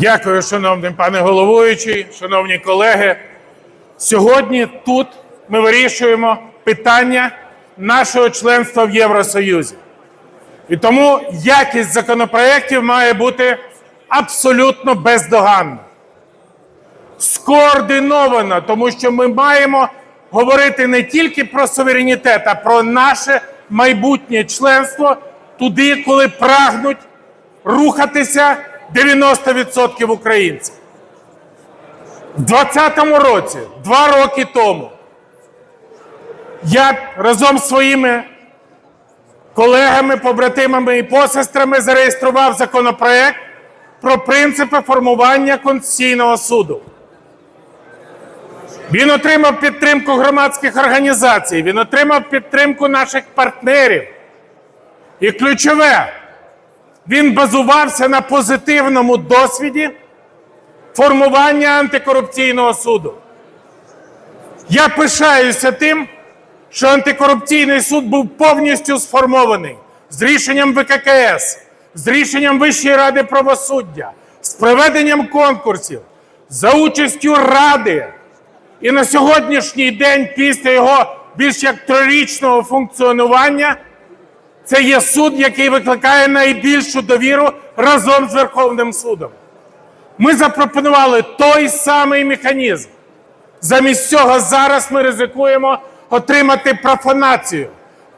Дякую, шановний пане головуючий, шановні колеги. Сьогодні тут ми вирішуємо питання нашого членства в Євросоюзі. І тому якість законопроєктів має бути абсолютно бездоганна, скоординована, тому що ми маємо говорити не тільки про суверенітет, а про наше майбутнє членство туди, коли прагнуть рухатися 90% українців. В 2020 році, два роки тому, я разом з своїми колегами, побратимами і посестрами зареєстрував законопроект про принципи формування Конституційного суду. Він отримав підтримку громадських організацій, він отримав підтримку наших партнерів. І ключове, він базувався на позитивному досвіді формування антикорупційного суду. Я пишаюся тим, що антикорупційний суд був повністю сформований з рішенням ВККС, з рішенням Вищої ради правосуддя, з проведенням конкурсів, за участю Ради. І на сьогоднішній день, після його більш як трирічного функціонування, це є суд, який викликає найбільшу довіру разом з Верховним судом. Ми запропонували той самий механізм. Замість цього зараз ми ризикуємо отримати профанацію.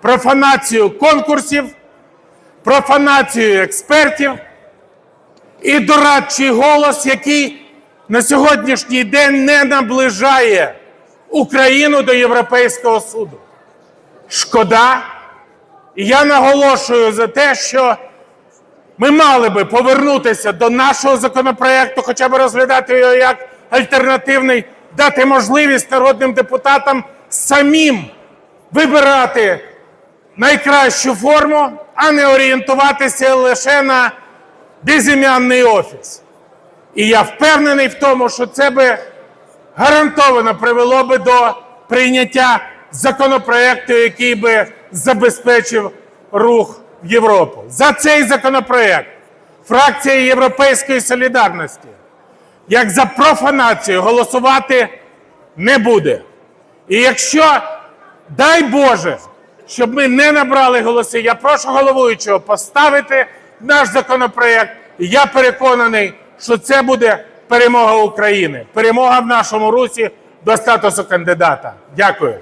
Профанацію конкурсів, профанацію експертів і дорадчий голос, який на сьогоднішній день не наближає Україну до Європейського суду. Шкода. І я наголошую за те, що ми мали би повернутися до нашого законопроекту, хоча б розглядати його як альтернативний, дати можливість народним депутатам самим вибирати найкращу форму, а не орієнтуватися лише на безім'янний офіс. І я впевнений в тому, що це би гарантовано привело би до прийняття законопроекту, який би забезпечив рух в Європу. За цей законопроект фракція Європейської солідарності, як за профанацію, голосувати не буде. І якщо, дай Боже, щоб ми не набрали голоси, я прошу головуючого поставити наш законопроект. Я переконаний, що це буде перемога України, перемога в нашому русі до статусу кандидата. Дякую.